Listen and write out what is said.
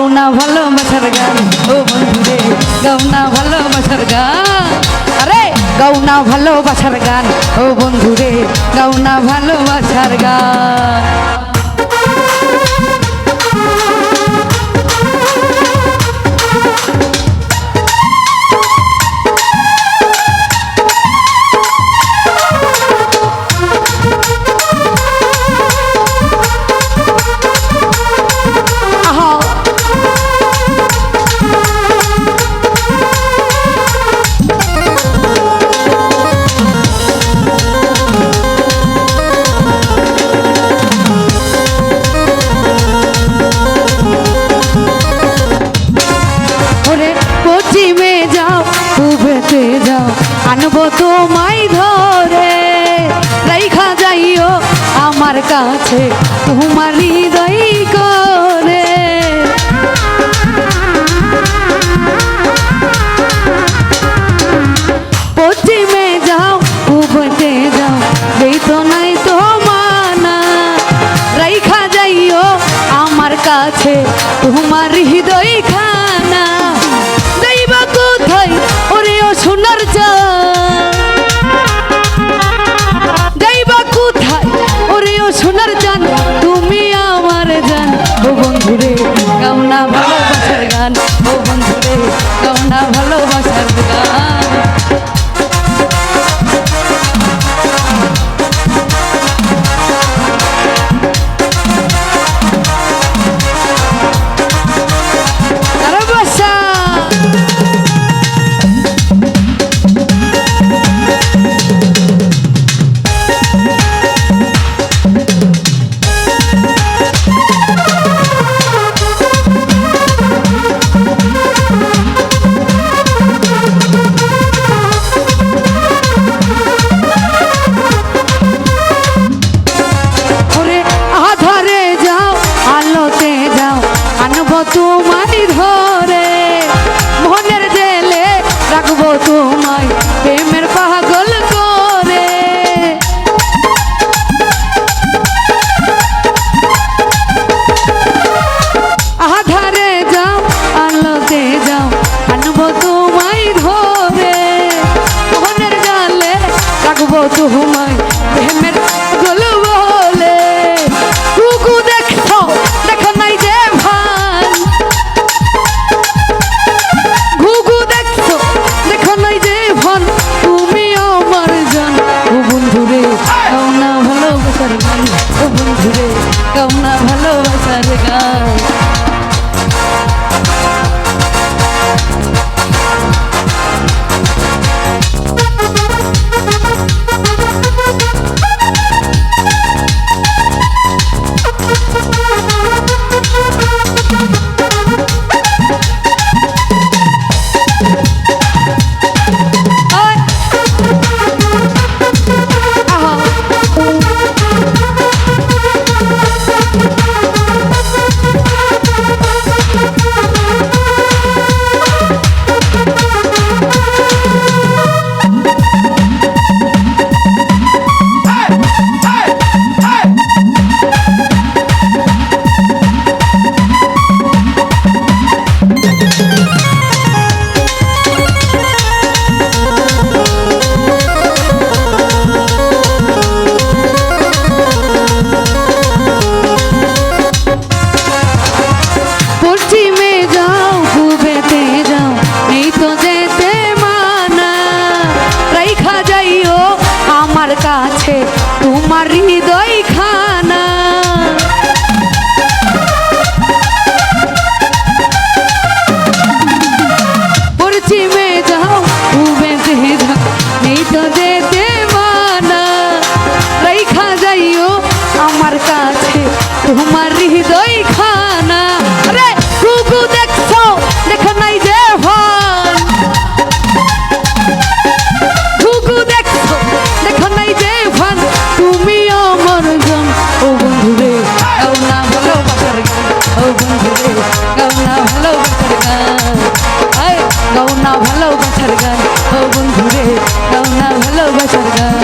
গাও না ভালোবাসার গান। ও বন্ধু রে গাও না ভালোবাসার গান। আরে, গাও না ভালোবাসার গান। ও বন্ধুরে, গাও না ভালোবাসার গান। পশ্চিমে যাও পূবেতে যাও, আনব তোমায় ধরে। রাইখা যাইও আমার কাছে, তোমার হৃদয় করে। পশ্চিমে যাও পূবেতে যাও এই তো মানা। রাইখা যাইও আমার কাছে, তোমার হৃদয় আমার হৃদয় খানা পশ্চিমে যাও উবে যাও নেই তো যেতে মানা। রেখা যাইও আমার কাছে, তোমার না ভালোবাসার গান। ও বন্ধুরে দাও না ভালোবাসার গান।